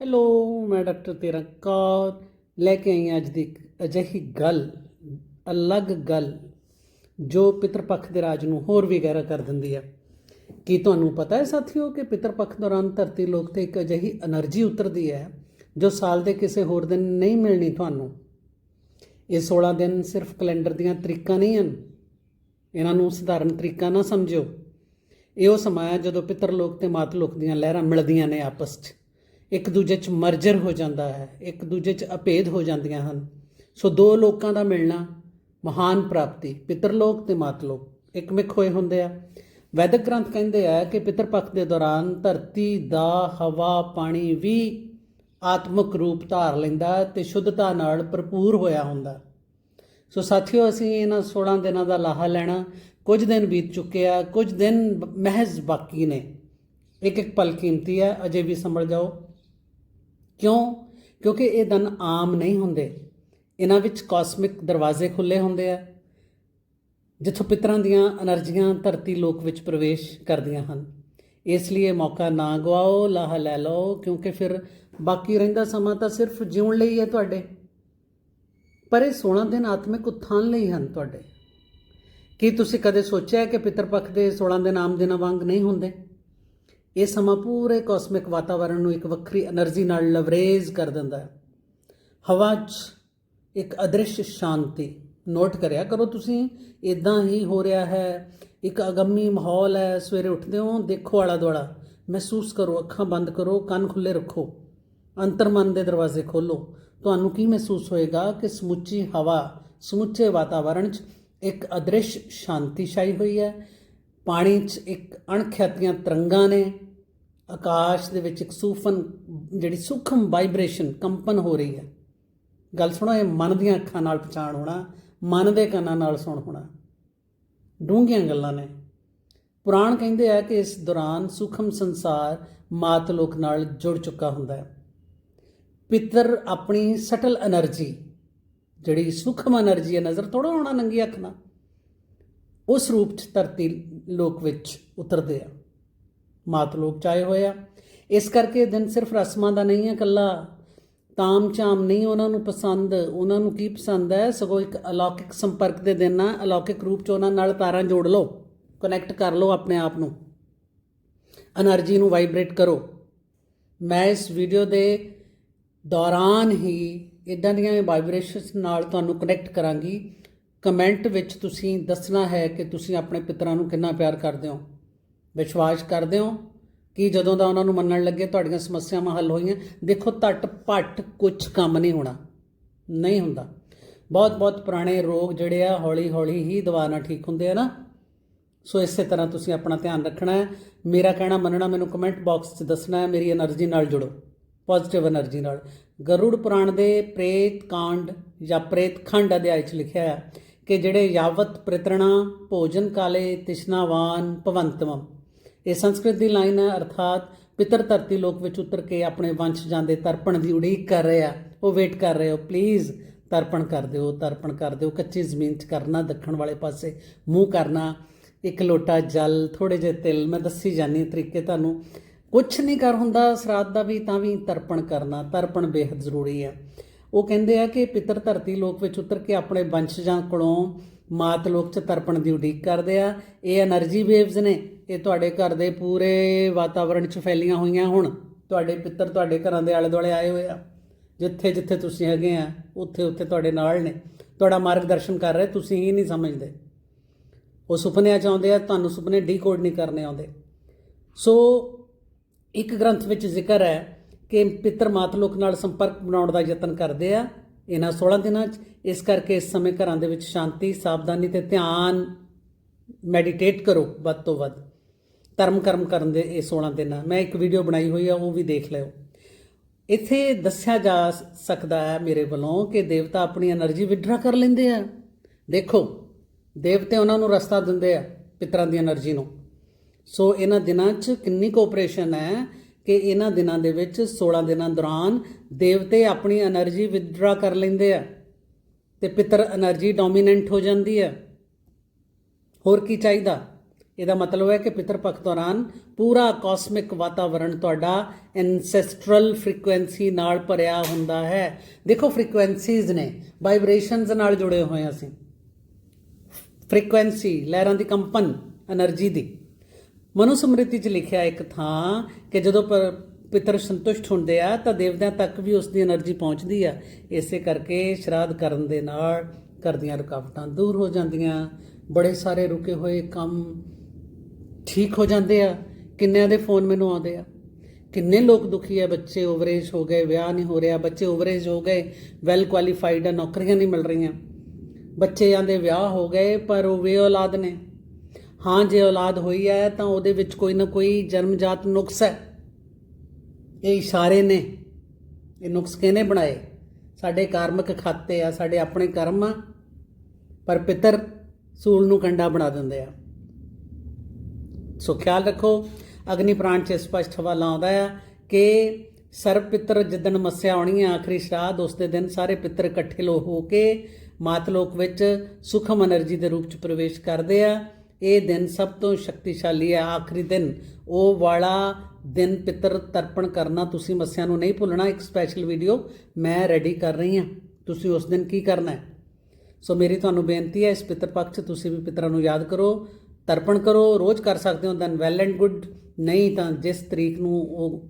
Hello ਮੈਂ doctor ਤੇਰਾ ਤੇਰਕਾ ਲੈ ਕੇ ਆਈ ਅੱਜ ਦੀ ਅਜਿਹੀ ਗੱਲ, ਅਲੱਗ ਗੱਲ, ਜੋ ਪਿਤਰ ਪੱਖ ਦੇ ਰਾਜ ਨੂੰ ਹੋਰ ਵੀ ਗਹਿਰਾ ਕਰ ਦਿੰਦੀ ਹੈ ਕੀ ਤੁਹਾਨੂੰ ਪਤਾ ਹੈ ਸਾਥੀਓ ਕਿ ਪਿਤਰ ਪੱਖ ਦੌਰਾਨ ਧਰਤੀ ਲੋਕ ਤੇ ਇੱਕ ਅਜਿਹੀ એનર્ਜੀ ਉਤਰਦੀ ਹੈ, ਜੋ ਸਾਲ ਦੇ ਕਿਸੇ ਹੋਰ ਦਿਨ ਨਹੀਂ ਮਿਲਣੀ ਤੁਹਾਨੂੰ? ਇਹ 16 ਦਿਨ ਸਿਰਫ ਕੈਲੰਡਰ ਦੀਆਂ ਤਰੀਕਾਂ ਨਹੀਂ ਹਨ। ਇਹਨਾਂ ਨੂੰ ਸਧਾਰਨ ਤਰੀਕਾ ਨਾ ਸਮਝਿਓ। ਇਹ ਉਹ ਸਮਾਂ ਹੈ ਜਦੋਂ ਪਿਤਰ ਲੋਕ ਤੇ ਮਾਤ ਲੋਕ ਦੀਆਂ ਲਹਿਰਾਂ ਮਿਲਦੀਆਂ ਨੇ ਆਪਸ ਵਿੱਚ ਇੱਕ ਦੂਜੇ 'ਚ ਮਰਜਰ ਹੋ ਜਾਂਦਾ ਹੈ, ਇੱਕ ਦੂਜੇ 'ਚ ਅਭੇਦ ਹੋ ਜਾਂਦੀਆਂ ਹਨ। ਸੋ ਦੋ ਲੋਕਾਂ ਦਾ ਮਿਲਣਾ ਮਹਾਨ ਪ੍ਰਾਪਤੀ ਪਿਤਰ ਲੋਕ ਤੇ ਮਾਤ ਲੋਕ ਇੱਕਮਿਕ ਹੋਏ ਹੁੰਦੇ ਆ। ਵੈਦਿਕ ਗ੍ਰੰਥ ਕਹਿੰਦੇ ਆ ਕਿ ਪਿਤਰ ਪੱਖ ਦੇ ਦੌਰਾਨ ਧਰਤੀ ਦਾ ਹਵਾ, ਪਾਣੀ ਵੀ ਆਤਮਿਕ ਰੂਪ ਧਾਰ ਲੈਂਦਾ ਤੇ ਸ਼ੁੱਧਤਾ ਨਾਲ ਭਰਪੂਰ ਹੋਇਆ ਹੁੰਦਾ ਸੋ ਸਾਥੀਓ, ਅਸੀਂ ਇਹਨਾਂ 16 ਦਿਨਾਂ ਦਾ ਲਾਹਾ ਲੈਣਾ ਕੁਝ ਦਿਨ ਬੀਤ ਚੁੱਕੇ ਆ, ਕੁਝ ਦਿਨ ਮਹਿਜ਼ ਬਾਕੀ ਨੇ। ਇੱਕ ਇੱਕ ਪਲ ਕੀਮਤੀ ਹੈ, ਅਜੇ ਵੀ ਸੰਭਲ ਜਾਓ। ਕਿਉਂ? ਕਿਉਂਕਿ ਇਹ ਦਨ ਆਮ ਨਹੀਂ ਹੁੰਦੇ। ਇਹਨਾਂ ਵਿੱਚ ਕਾਸਮਿਕ ਦਰਵਾਜ਼ੇ ਖੁੱਲੇ ਹੁੰਦੇ ਆ, ਜਿੱਥੋਂ ਪਿਤਰਾਂ ਦੀਆਂ એનર્ਜੀਆਂ ਧਰਤੀ ਲੋਕ ਵਿੱਚ ਪ੍ਰਵੇਸ਼ ਕਰਦੀਆਂ ਹਨ। ਇਸ ਲਈ ਇਹ ਮੌਕਾ ਨਾ ਗਵਾਓ ਲਾਹ ਲੈ ਲਓ, ਕਿਉਂਕਿ ਫਿਰ ਬਾਕੀ ਰਹਿੰਦਾ ਸਮਾਂ ਤਾਂ ਸਿਰਫ ਜਿਉਣ ਲਈ ਹੈ ਤੁਹਾਡੇ। ਪਰ ਇਹ 16 ਦਿਨ ਆਤਮਿਕ ਉਥਾਨ ਲਈ ਹਨ ਤੁਹਾਡੇ। ਕੀ ਤੁਸੀਂ ਕਦੇ ਸੋਚਿਆ ਕਿ ਪਿਤਰ ਪੱਖ ਦੇ 16 ਦਿਨ ਆਮ ਦਿਨਾਂ ਵਾਂਗ ਨਹੀਂ ਹੁੰਦੇ? ਇਹ ਸਮਾਂ ਪੂਰੇ ਕੋਸਮਿਕ ਵਾਤਾਵਰਣ ਨੂੰ ਇੱਕ ਵੱਖਰੀ એનર્ਜੀ ਨਾਲ ਲਵਰੇਜ ਕਰ ਦਿੰਦਾ ਹੈ। ਹਵਾ 'ਚ ਇੱਕ ਅਦ੍ਰਿਸ਼ ਸ਼ਾਂਤੀ ਨੋਟ ਕਰਿਆ ਕਰੋ ਤੁਸੀਂ ਇਦਾਂ ਹੀ ਹੋ ਰਿਹਾ ਹੈ। ਇੱਕ ਅਗੰਮੀ ਮਾਹੌਲ ਹੈ, ਸਵੇਰੇ ਉੱਠਦੇ ਹੋ, ਦੇਖੋ ਆਲਾ ਦੁਆਲਾ ਮਹਿਸੂਸ ਕਰੋ, ਅੱਖਾਂ ਬੰਦ ਕਰੋ, ਕੰਨ ਖੁੱਲੇ ਰੱਖੋ, ਅੰਤਰਮਨ ਦੇ ਦਰਵਾਜ਼ੇ ਖੋਲੋ ਤੁਹਾਨੂੰ ਕੀ ਮਹਿਸੂਸ ਹੋਏਗਾ ਕਿ ਸਮੁੱਚੀ ਹਵਾ, ਸਮੁੱਚੇ ਵਾਤਾਵਰਣ 'ਚ ਇੱਕ ਅਦ੍ਰਿਸ਼ ਸ਼ਾਂਤੀ ਛਾਈ ਹੋਈ ਹੈ। ਪਾਣੀ 'ਚ ਇੱਕ ਅਣਖਿਆਤੀਆਂ ਤਰੰਗਾਂ ਨੇ ਆਕਾਸ਼ ਦੇ ਵਿੱਚ ਇੱਕ ਸੂਫਨ, ਜਿਹੜੀ ਸੂਖਮ ਵਾਈਬ੍ਰੇਸ਼ਨ ਕੰਪਨ ਹੋ ਰਹੀ ਹੈ। ਗੱਲ ਸੁਣੋ, ਇਹ ਮਨ ਦੀਆਂ ਅੱਖਾਂ ਨਾਲ ਪਛਾਣ ਹੋਣਾ, ਮਨ ਦੇ ਕੰਨਾਂ ਨਾਲ ਸੁਣ ਹੋਣਾ। ਡੂੰਘੀਆਂ ਗੱਲਾਂ ਨੇ। ਪੁਰਾਣ ਕਹਿੰਦੇ ਆ ਕਿ ਇਸ ਦੌਰਾਨ ਸੂਖਮ ਸੰਸਾਰ ਮਾਤ ਲੋਕ ਨਾਲ ਜੁੜ ਚੁੱਕਾ ਹੁੰਦਾ ਹੈ। ਪਿੱਤਰ ਆਪਣੀ ਸਟਲ એનર્ਜੀ ਜਿਹੜੀ ਸੂਖਮ એનર્ਜੀ ਹੈ, ਨਜ਼ਰ ਥੋੜਾ ਆਉਣਾ ਨੰਗੀ ਅੱਖ ਨਾਲ, ਉਸ ਰੂਪ ਚ ਧਰਤੀ ਲੋਕ ਵਿੱਚ ਉਤਰਦੇ ਆ। ਮਾਤ ਲੋਕ ਚਾਏ ਹੋਇਆ ਇਸ ਕਰਕੇ ਦਿਨ ਸਿਰਫ ਰਸਮਾਂ ਦਾ ਨਹੀਂ ਹੈ ਕੱਲਾ ਤਾਮ ਚਾਮ ਨਹੀਂ ਉਹਨਾਂ ਨੂੰ ਪਸੰਦ। ਉਹਨਾਂ ਨੂੰ ਕੀ ਪਸੰਦ ਹੈ? ਸਗੋਂ ਇੱਕ ਅਲੌਕਿਕ ਸੰਪਰਕ ਦੇ ਦਿਨ ਨਾਲ ਅਲੌਕਿਕ ਰੂਪ ਚ ਉਹਨਾਂ ਨਾਲ ਤਾਰਾਂ ਜੋੜ ਲਓ। ਕਨੈਕਟ ਕਰ ਲਓ ਆਪਣੇ ਆਪ ਨੂੰ। એનર્ਜੀ ਨੂੰ ਵਾਈਬ੍ਰੇਟ ਕਰੋ। ਮੈਂ ਇਸ ਵੀਡੀਓ ਦੇ ਦੌਰਾਨ ਹੀ ਇਦਾਂ ਦੀਆਂ ਵਾਈਬ੍ਰੇਸ਼ਨਸ ਨਾਲ ਤੁਹਾਨੂੰ ਕਨੈਕਟ ਕਰਾਂਗੀ। ਕਮੈਂਟ ਵਿੱਚ ਤੁਸੀਂ ਦੱਸਣਾ ਹੈ ਕਿ ਤੁਸੀਂ ਆਪਣੇ ਪਿਤਰਾਂ ਨੂੰ ਕਿੰਨਾ ਪਿਆਰ ਕਰਦੇ ਹੋ। ਵਿਸ਼ਵਾਸ ਕਰਦੇ ਹੋ ਕਿ ਜਦੋਂ ਦਾ ਉਹਨਾਂ ਨੂੰ ਮੰਨਣ ਲੱਗੇ ਤੁਹਾਡੀਆਂ ਸਮੱਸਿਆਵਾਂ ਹੱਲ ਹੋਈਆਂ, ਦੇਖੋ ਟੱਟ ਪੱਟ ਕੁਝ ਕੰਮ ਨਹੀਂ ਹੋਣਾ, ਨਹੀਂ ਹੁੰਦਾ। ਬਹੁਤ ਬਹੁਤ ਪੁਰਾਣੇ ਰੋਗ ਜਿਹੜੇ ਆ ਹੌਲੀ ਹੌਲੀ ਹੀ ਦਵਾ ਨਾਲ ਠੀਕ ਹੁੰਦੇ ਆ ਨਾ। ਸੋ ਇਸੇ ਤਰ੍ਹਾਂ ਤੁਸੀਂ ਆਪਣਾ ਧਿਆਨ ਰੱਖਣਾ ਹੈ। ਮੇਰਾ ਕਹਿਣਾ ਮੰਨਣਾ, ਮੈਨੂੰ ਕਮੈਂਟ ਬਾਕਸ 'ਚ ਦੱਸਣਾ ਹੈ, ਮੇਰੀ એનર્ਜੀ ਨਾਲ ਜੁੜੋ ਪੋਜ਼ਿਟਿਵ એનર્ਜੀ ਨਾਲ। ਗਰੂੜ ਪੁਰਾਣ ਦੇ ਪ੍ਰੇਤ ਕਾਂਡ ਜਾਂ ਪ੍ਰੇਤ ਖੰਡ ਅਧਿਆਇ 'ਚ ਲਿਖਿਆ ਹੈ ਕਿ ਜਿਹੜੇ ਯਾਵਤ ਪ੍ਰਿਤਰਣਾ, ਭੋਜਨ ਕਾਲੇ, ਤਿਸ਼ਨਾਵਾਨ, ਭਵੰਤਮਮ। ਇਹ ਸੰਸਕ੍ਰਿਤ ਦੀ ਲਾਈਨ ਹੈ, ਅਰਥਾਤ ਪਿਤਰ ਧਰਤੀ ਲੋਕ ਵਿੱਚ ਉਤਰ ਕੇ ਆਪਣੇ ਵੰਸ਼ ਜਾਂਦੇ ਤਰਪਣ ਦੀ ਉਡੀਕ ਕਰ ਰਿਹਾ ਉਹ ਵੇਟ ਕਰ ਰਹੇ ਹੋ ਪਲੀਜ਼ ਤਰਪਣ ਕਰ ਦਿਓ, ਤਰਪਣ ਕਰ ਦਿਓ, ਕੱਚੀ ਜ਼ਮੀਨ 'ਚ ਕਰਨਾ, ਦੱਖਣ ਵਾਲੇ ਪਾਸੇ ਮੂੰਹ ਕਰਨਾ, ਇੱਕ ਲੋਟਾ ਜਲ ਥੋੜੇ ਜਿਹੇ ਤਿਲ, ਮੈਂ ਦੱਸੀ ਜਾਨੀ ਤਰੀਕੇ ਤੁਹਾਨੂੰ। ਕੁਝ ਨਹੀਂ ਕਰ ਹੁੰਦਾ ਸਰਾਦ ਦਾ ਵੀ, ਤਾਂ ਵੀ ਤਰਪਣ ਕਰਨਾ, ਤਰਪਣ ਬੇहद ਜ਼ਰੂਰੀ ਹੈ ਉਹ ਕਹਿੰਦੇ ਆ ਕਿ ਪਿਤਰ ਧਰਤੀ ਲੋਕ ਵਿੱਚ ਉਤਰ ਕੇ ਆਪਣੇ ਵੰਸ਼ ਜਾਂ ਕੋਲੋਂ ਮਾਤ ਲੋਕ 'ਚ ਤਰਪਣ ਦੀ ਉਡੀਕ ਕਰਦੇ ਆ। ਇਹ એનર્ਜੀ ਵੇਵਜ਼ ਨੇ। ਇਹ ਤੁਹਾਡੇ ਘਰ ਦੇ ਪੂਰੇ ਵਾਤਾਵਰਣ ਚ ਫੈਲੀਆਂ ਹੋਈਆਂ ਹੁਣ। ਤੁਹਾਡੇ ਪਿੱਤਰ ਤੁਹਾਡੇ ਘਰਾਂ ਦੇ ਆਲੇ ਦੁਆਲੇ ਆਏ ਹੋਏ ਆ। ਜਿੱਥੇ ਜਿੱਥੇ ਤੁਸੀਂ ਹੈਗੇ ਆ, ਉੱਥੇ ਉੱਥੇ ਤੁਹਾਡੇ ਨਾਲ ਨੇ। ਤੁਹਾਡਾ ਮਾਰਗਦਰਸ਼ਨ ਕਰ ਰਹੇ, ਤੁਸੀਂ ਹੀ ਨਹੀਂ ਸਮਝਦੇ। ਉਹ ਸੁਪਨਿਆਂ ਚ ਆਉਂਦੇ ਆ, ਤੁਹਾਨੂੰ ਸੁਪਨੇ ਡੀਕੋਡ ਨਹੀਂ ਕਰਨੇ ਆਉਂਦੇ। ਸੋ ਇੱਕ ਗ੍ਰੰਥ ਵਿੱਚ ਜ਼ਿਕਰ ਹੈ ਕਿ ਪਿੱਤਰ ਮਾਤ ਲੋਕ ਨਾਲ ਸੰਪਰਕ ਬਣਾਉਣ ਦਾ ਯਤਨ ਕਰਦੇ ਆ, ਇਹਨਾਂ 16 ਦਿਨਾਂ 'ਚ। ਇਸ ਕਰਕੇ ਇਸ ਸਮੇਂ ਘਰਾਂ ਦੇ ਵਿੱਚ ਸ਼ਾਂਤੀ, ਸਾਵਧਾਨੀ ਤੇ ਧਿਆਨ ਮੈਡੀਟੇਟ ਕਰੋ ਵੱਧ ਤੋਂ ਵੱਧ। ਧਰਮ ਕਰਮ ਕਰਨ ਦੇ ਇਹ 16 ਦਿਨ ਆ। ਮੈਂ ਇੱਕ ਵੀਡੀਓ ਬਣਾਈ ਹੋਈ ਆ, ਉਹ ਵੀ ਦੇਖ ਲਿਓ। ਇੱਥੇ ਦੱਸਿਆ ਜਾ ਸਕਦਾ ਹੈ ਮੇਰੇ ਵੱਲੋਂ ਕਿ ਦੇਵਤਾ ਆਪਣੀ એનર્ਜੀ ਵਿਡਰਾ ਕਰ ਲੈਂਦੇ ਆ। ਦੇਖੋ, ਦੇਵਤੇ ਉਹਨਾਂ ਨੂੰ ਰਸਤਾ ਦਿੰਦੇ ਆ, ਪਿਤਰਾਂ ਦੀ એનર્ਜੀ ਨੂੰ। ਸੋ ਇਹਨਾਂ ਦਿਨਾਂ 'ਚ ਕਿੰਨੀ ਕੋਆਪਰੇਸ਼ਨ ਹੈ ਕਿ ਇਹਨਾਂ ਦਿਨਾਂ ਦੇ ਵਿੱਚ 16 ਦਿਨਾਂ ਦੌਰਾਨ ਦੇਵਤੇ ਆਪਣੀ એનર્ਜੀ ਵਿਦਰਾ ਕਰ ਲੈਂਦੇ ਆ ਤੇ ਪਿਤਰ એનર્ਜੀ ਡੋਮੀਨੈਂਟ ਹੋ ਜਾਂਦੀ ਹੈ ਹੋਰ ਕੀ ਚਾਹੀਦਾ? ਇਹਦਾ ਮਤਲਬ ਹੈ ਕਿ ਪਿਤਰ ਪੱਖ ਦੌਰਾਨ ਪੂਰਾ ਕਾਸਮਿਕ ਵਾਤਾਵਰਣ ਤੁਹਾਡਾ ਐਨਸੈਸਟਰਲ ਫ੍ਰੀਕੁਐਂਸੀ ਨਾਲ ਭਰਿਆ ਹੁੰਦਾ ਹੈ। ਦੇਖੋ ਫ੍ਰੀਕੁਐਂਸੀਜ਼ ਨੇ ਵਾਈਬ੍ਰੇਸ਼ਨਸ ਨਾਲ ਜੁੜੇ ਹੋਏ ਅਸੀਂ। ਫ੍ਰੀਕੁਐਂਸੀ ਲਹਿਰਾਂ ਦੀ ਕੰਪਨ એનર્ਜੀ ਦੀ। ਮਨੁਸਮ੍ਰਿਤੀ 'ਚ ਲਿਖਿਆ ਇੱਕ ਥਾਂ ਕਿ ਜਦੋਂ ਪਿਤਰ ਸੰਤੁਸ਼ਟ ਹੁੰਦੇ ਆ ਤਾਂ ਦੇਵਤਿਆਂ ਤੱਕ ਵੀ ਉਸ ਦੀ એનર્ਜੀ ਪਹੁੰਚਦੀ ਆ। ਇਸੇ ਕਰਕੇ ਸ਼ਰਾਧ ਕਰਨ ਦੇ ਨਾਲ ਕਰਦੀਆਂ ਰੁਕਾਵਟਾਂ ਦੂਰ ਹੋ ਜਾਂਦੀਆਂ। ਬੜੇ ਸਾਰੇ ਰੁਕੇ ਹੋਏ ਕੰਮ ਠੀਕ ਹੋ ਜਾਂਦੇ ਆ? ਕਿੰਨਿਆਂ ਦੇ ਫੋਨ ਮੈਨੂੰ ਆਉਂਦੇ ਆ? ਕਿੰਨੇ ਲੋਕ ਦੁਖੀ ਆ? ਬੱਚੇ ਓਵਰੇਜ ਹੋ ਗਏ, ਵਿਆਹ ਨਹੀਂ ਹੋ ਰਿਹਾ, ਬੱਚੇ ਓਵਰੇਜ ਹੋ ਗਏ ਵੈਲ ਕੁਆਲੀਫਾਈਡ ਆ, ਨੌਕਰੀਆਂ ਨਹੀਂ ਮਿਲ ਰਹੀਆਂ। ਬੱਚਿਆਂ ਦੇ ਵਿਆਹ ਹੋ ਗਏ, ਪਰ ਉਹ ਵੇ ਔਲਾਦ ਨੇ। ਹਾਂ, ਜੇ ਔਲਾਦ ਹੋਈ ਹੈ ਤਾਂ ਉਹਦੇ ਵਿੱਚ ਕੋਈ ਨਾ ਕੋਈ ਜਨਮਜਾਤ ਨੁਕਸ ਹੈ। ਇਹ ਇਸ਼ਾਰੇ ਨੇ। ਇਹ ਨੁਕਸ ਕਿਹਨੇ ਬਣਾਏ? ਸਾਡੇ ਕਾਰਮਿਕ ਖਾਤੇ ਆ, ਸਾਡੇ ਆਪਣੇ ਕਰਮ ਆ, ਪਰ ਪਿਤਰ ਸੂਲ ਨੂੰ ਕੰਡਾ ਬਣਾ ਦਿੰਦੇ ਆ। ਸੋ ਖਿਆਲ ਰੱਖੋ, ਅਗਨੀ ਪ੍ਰਾਣ ਚ ਸਪਸ਼ਟ ਹਵਾਲਾ ਆਉਂਦਾ ਹੈ ਕਿ ਸਰਬ ਪਿੱਤਰ ਜਿੱਦਨ ਮੱਸਿਆ ਆਉਣੀ ਹੈ ਆਖਰੀ ਸ਼ਰਾਧ, ਉਸ ਦੇ ਦਿਨ ਸਾਰੇ ਪਿੱਤਰ ਇਕੱਠੇ ਲੋ ਹੋ ਕੇ ਮਾਤ ਲੋਕ ਵਿੱਚ ਸੁਖਮ એનર્ਜੀ ਦੇ ਰੂਪ ਚ ਪ੍ਰਵੇਸ਼ ਕਰਦੇ ਆ। ਇਹ ਦਿਨ ਸਭ ਤੋਂ ਸ਼ਕਤੀਸ਼ਾਲੀ ਹੈ ਆਖਰੀ ਦਿਨ। ਉਹ ਵਾਲਾ ਦਿਨ ਪਿੱਤਰ ਤਰਪਣ ਕਰਨਾ ਤੁਸੀਂ ਮੱਸਿਆ ਨੂੰ ਨਹੀਂ ਭੁੱਲਣਾ। ਇੱਕ ਸਪੈਸ਼ਲ ਵੀਡੀਓ ਮੈਂ ਰੈਡੀ ਕਰ ਰਹੀ ਹਾਂ। ਤੁਸੀਂ ਉਸ ਦਿਨ ਕੀ ਕਰਨਾ ਹੈ? ਸੋ ਮੇਰੀ ਤੁਹਾਨੂੰ ਬੇਨਤੀ ਹੈ, ਇਸ ਪਿੱਤਰ ਪੱਖ 'ਚ ਤੁਸੀਂ ਵੀ ਪਿੱਤਰਾਂ ਨੂੰ ਯਾਦ ਕਰੋ। ਤਰਪਣ ਕਰੋ, ਰੋਜ਼ ਕਰ ਸਕਦੇ ਹੋ ਦੈਨ ਵੈਲ ਐਂਡ ਗੁੱਡ ਨਹੀਂ ਤਾਂ ਜਿਸ ਤਰੀਕ ਨੂੰ ਉਹ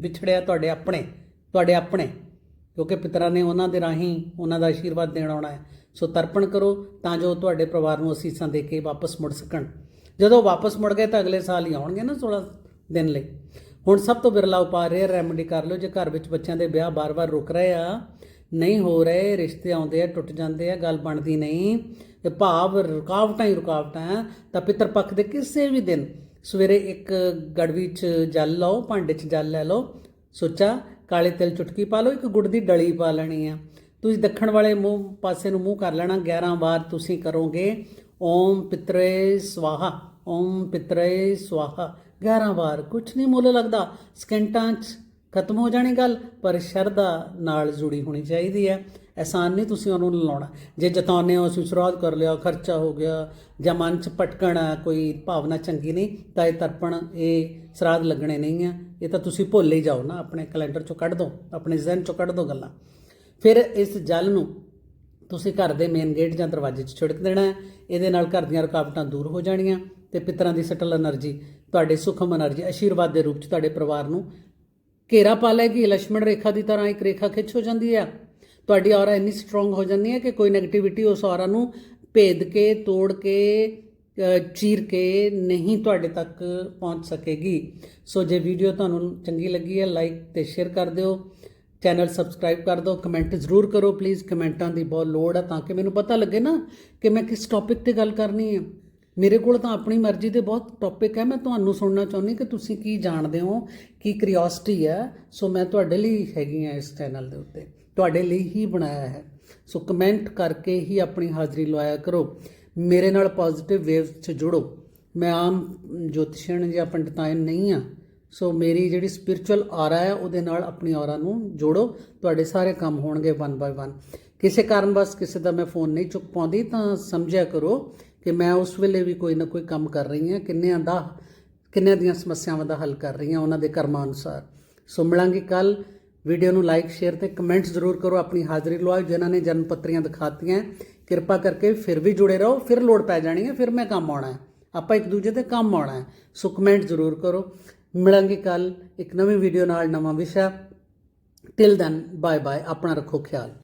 ਵਿਛੜਿਆ ਤੁਹਾਡੇ ਆਪਣੇ ਤੁਹਾਡੇ ਆਪਣੇ, ਕਿਉਂਕਿ ਪਿਤਰਾਂ ਨੇ ਉਹਨਾਂ ਦੇ ਰਾਹੀਂ ਉਹਨਾਂ ਦਾ ਆਸ਼ੀਰਵਾਦ ਦੇਣ ਆਉਣਾ ਹੈ। ਸੋ ਤਰਪਣ ਕਰੋ ਤਾਂ ਜੋ ਤੁਹਾਡੇ ਪਰਿਵਾਰ ਨੂੰ ਅਸੀਸਾਂ ਦੇ ਕੇ ਵਾਪਸ ਮੁੜ ਸਕਣ। ਜਦੋਂ ਵਾਪਸ ਮੁੜ ਗਏ ਤਾਂ ਅਗਲੇ ਸਾਲ ਹੀ ਆਉਣਗੇ ਨਾ 16 ਦਿਨ ਲਈ। ਹੁਣ ਸਭ ਤੋਂ ਬਿਰਲਾ ਉਪਾਅ ਰੇਅਰ ਰੈਮਡੀ ਕਰ ਲਓ। ਜੇ ਘਰ ਵਿੱਚ ਬੱਚਿਆਂ ਦੇ ਵਿਆਹ ਬਾਰ-ਬਾਰ ਰੁਕ ਰਹੇ ਆ, ਨਹੀਂ ਹੋ ਰਹੇ, ਰਿਸ਼ਤੇ ਆਉਂਦੇ ਆ, ਟੁੱਟ ਜਾਂਦੇ ਆ, ਗੱਲ ਬਣਦੀ ਨਹੀਂ। ਤੇ ਭਾਵ ਰੁਕਾਵਟਾਂ ਹੀ ਰੁਕਾਵਟਾਂ ਆ ਤਾਂ ਪਿਤਰ ਪੱਖ ਦੇ ਕਿਸੇ ਵੀ ਦਿਨ ਸਵੇਰੇ ਇੱਕ ਗੜਵੀ 'ਚ ਜਲ ਲਓ, ਭਾਂਡੇ 'ਚ ਜਲ ਲੈ ਲਓ, ਸੁੱਚਾ, ਕਾਲੇ ਤਿਲ ਚੁਟਕੀ ਪਾ ਲਓ, ਇੱਕ ਗੁੜ ਦੀ ਡਲੀ ਪਾ ਲੈਣੀ ਆ ਤੁਸੀਂ ਦੱਖਣ ਵਾਲੇ ਮੂੰਹ ਪਾਸੇ ਨੂੰ ਮੂੰਹ ਕਰ ਲੈਣਾ 11 ਵਾਰ ਤੁਸੀਂ ਕਰੋਗੇ, ਓਮ ਪਿਤਰੇ ਸਵਾਹਾ, ਓਮ ਪਿਤਰੇ ਸਵਾਹਾ। 11 ਵਾਰ ਕੁਝ ਨਹੀਂ ਮੁੱਲ ਲੱਗਦਾ, ਸਕਿੰਟਾਂ 'ਚ ਖਤਮ ਹੋ ਜਾਣੀ ਗੱਲ, ਪਰ ਸ਼ਰਧਾ ਨਾਲ ਜੁੜੀ ਹੋਣੀ ਚਾਹੀਦੀ ਹੈ। ਐਸਾਨ ਨਹੀਂ ਤੁਸੀਂ ਉਹਨੂੰ ਲਾਉਣਾ। ਜੇ ਜਤਾਉਨੇ ਹੋ ਸੁਸਰਾਦ ਕਰ ਲਿਆ, ਖਰਚਾ ਹੋ ਗਿਆ, ਜਾਂ ਮਨ ਚ ਪਟਕਣਾ ਕੋਈ ਭਾਵਨਾ ਚੰਗੀ ਨਹੀਂ, ਤਾਂ ਇਹ ਤਰਪਣ, ਇਹ ਸਰਾਦ ਲੱਗਣੇ ਨਹੀਂ ਆ। ਇਹ ਤਾਂ ਤੁਸੀਂ ਭੁੱਲ ਹੀ ਜਾਓ ਨਾ, ਆਪਣੇ ਕੈਲੰਡਰ ਚੋਂ ਕੱਢ ਦਿਓ ਆਪਣੇ ਜ਼ਹਿਨ ਚੋਂ ਕੱਢ ਦਿਓ ਗੱਲਾਂ। ਫਿਰ ਇਸ ਜਲ ਨੂੰ ਤੁਸੀਂ ਘਰ ਦੇ ਮੇਨ ਗੇਟ ਜਾਂ ਦਰਵਾਜ਼ੇ 'ਚ ਛਿੜਕ ਦੇਣਾ ਇਹਦੇ ਨਾਲ ਘਰ ਦੀਆਂ ਰੁਕਾਵਟਾਂ ਦੂਰ ਹੋ ਜਾਣੀਆਂ ਤੇ ਪਿਤਰਾਂ ਦੀ ਸਟਲ એનર્ਜੀ, ਤੁਹਾਡੇ ਸੁਖਮ એનર્ਜੀ, ਅਸ਼ੀਰਵਾਦ ਦੇ ਰੂਪ 'ਚ ਤੁਹਾਡੇ ਪਰਿਵਾਰ ਨੂੰ ਘੇਰਾ ਪਾ ਲੈਗੀ ਲక్ష్మణ ਰੇਖਾ ਦੀ ਤਰ੍ਹਾਂ ਇੱਕ ਰੇਖਾ ਖਿੱਚ ਹੋ ਜਾਂਦੀ ਹੈ ਤੁਹਾਡੀ ਔਰਾ ਇੰਨੀ ਸਟਰੋਂਗ ਹੋ ਜਾਂਦੀ ਹੈ ਕਿ ਕੋਈ 네ਗੇਟਿਵਿਟੀ ਉਸ ਔਰਾ ਨੂੰ ਭੇਦ ਕੇ, ਤੋੜ ਕੇ ਚੀਰ ਕੇ ਨਹੀਂ ਤੁਹਾਡੇ ਤੱਕ ਪਹੁੰਚ ਸਕੇਗੀ। ਸੋ ਜੇ ਵੀਡੀਓ ਤੁਹਾਨੂੰ ਚੰਗੀ ਲੱਗੀ ਹੈ ਲਾਈਕ ਤੇ ਸ਼ੇਅਰ ਕਰ ਦਿਓ। ਚੈਨਲ ਸਬਸਕ੍ਰਾਈਬ ਕਰ ਦਿਓ। ਕਮੈਂਟ ਜ਼ਰੂਰ ਕਰੋ ਪਲੀਜ਼ ਕਮੈਂਟਾਂ ਦੀ ਬਹੁਤ ਲੋੜ ਹੈ ਤਾਂ ਕਿ ਮੈਨੂੰ ਪਤਾ ਲੱਗੇ ਨਾ ਕਿ ਮੈਂ ਕਿਸ ਟੌਪਿਕ ਤੇ ਗੱਲ ਕਰਨੀ ਹੈ ਮੇਰੇ ਕੋਲ ਤਾਂ ਆਪਣੀ ਮਰਜ਼ੀ ਦੇ ਬਹੁਤ ਟੌਪਿਕ ਹੈ ਮੈਂ ਤੁਹਾਨੂੰ ਸੁਣਨਾ ਚਾਹੁੰਦੀ ਕਿ ਤੁਸੀਂ ਕੀ ਜਾਣਦੇ ਹੋ, ਕੀ ਕਿਉਰਿਓਸਿਟੀ ਹੈ ਸੋ ਮੈਂ ਤੁਹਾਡੇ ਲਈ ਹੈਗੀ ਹਾਂ ਇਸ ਚੈਨਲ ਦੇ ਉੱਤੇ। ਤੁਹਾਡੇ ਲਈ ਹੀ ਬਣਾਇਆ ਹੈ। ਸੋ ਕਮੈਂਟ ਕਰਕੇ ਹੀ ਆਪਣੀ ਹਾਜ਼ਰੀ ਲਵਾਇਆ ਕਰੋ। ਮੇਰੇ ਨਾਲ ਪੋਜ਼ਿਟਿਵ ਵੇਵਸ 'ਚ ਜੁੜੋ। ਮੈਂ ਆਮ ਜੋਤਿਸ਼ਣ ਜਾਂ ਪੰਡਤਾਇਨ ਨਹੀਂ ਆ ਸੋ ਮੇਰੀ ਜਿਹੜੀ ਸਪਿਰਚੁਅਲ ਆਰਾ ਹੈ, ਉਹਦੇ ਨਾਲ ਆਪਣੀ ਆਰਾ ਨੂੰ ਜੋੜੋ। ਤੁਹਾਡੇ ਸਾਰੇ ਕੰਮ ਹੋਣਗੇ ਵਨ ਬਾਏ ਵਨ ਕਿਸੇ ਕਾਰਨ ਬਸ ਕਿਸੇ ਦਾ ਮੈਂ ਫੋਨ ਨਹੀਂ ਚੁੱਕ ਪਾਉਂਦੀ, ਤਾਂ ਸਮਝਿਆ ਕਰੋ ਕਿ ਮੈਂ ਉਸ ਵੇਲੇ ਵੀ ਕੋਈ ਨਾ ਕੋਈ ਕੰਮ ਕਰ ਰਹੀ ਹਾਂ। ਕਿੰਨਿਆਂ ਦਾ, ਕਿੰਨਿਆਂ ਦੀਆਂ ਸਮੱਸਿਆਵਾਂ ਦਾ ਹੱਲ ਕਰ ਰਹੀ ਹਾਂ ਉਹਨਾਂ ਦੇ ਕਰਮਾਂ ਅਨੁਸਾਰ ਸੋ ਮਿਲਾਂਗੇ ਕੱਲ ਵੀਡੀਓ ਨੂੰ ਲਾਈਕ, ਸ਼ੇਅਰ ਤੇ ਕਮੈਂਟਸ ਜ਼ਰੂਰ ਕਰੋ ਆਪਣੀ ਹਾਜ਼ਰੀ ਲਵਾਓ, ਜਿਨ੍ਹਾਂ ਨੇ ਜਨਮ ਪੱਤਰੀਆਂ ਦਿਖਾਤੀਆਂ। ਕਿਰਪਾ ਕਰਕੇ ਫਿਰ ਵੀ ਜੁੜੇ ਰਹੋ, ਫਿਰ ਲੋੜ ਪੈ ਜਾਣੀ ਹੈ, ਫਿਰ ਮੈਂ ਕੰਮ ਆਉਣਾ ਹੈ। ਆਪਾਂ ਇੱਕ ਦੂਜੇ ਤੇ ਕੰਮ ਆਉਣਾ ਹੈ। ਸੋ ਕਮੈਂਟ ਜ਼ਰੂਰ ਕਰੋ। ਮਿਲਾਂਗੇ ਕੱਲ ਇੱਕ ਨਵੀਂ ਵੀਡੀਓ ਨਾਲ, ਨਵਾਂ ਵਿਸ਼ਾ। ਟਿਲ ਦੈਨ ਬਾਏ ਬਾਏ ਆਪਣਾ ਰੱਖੋ ਖਿਆਲ।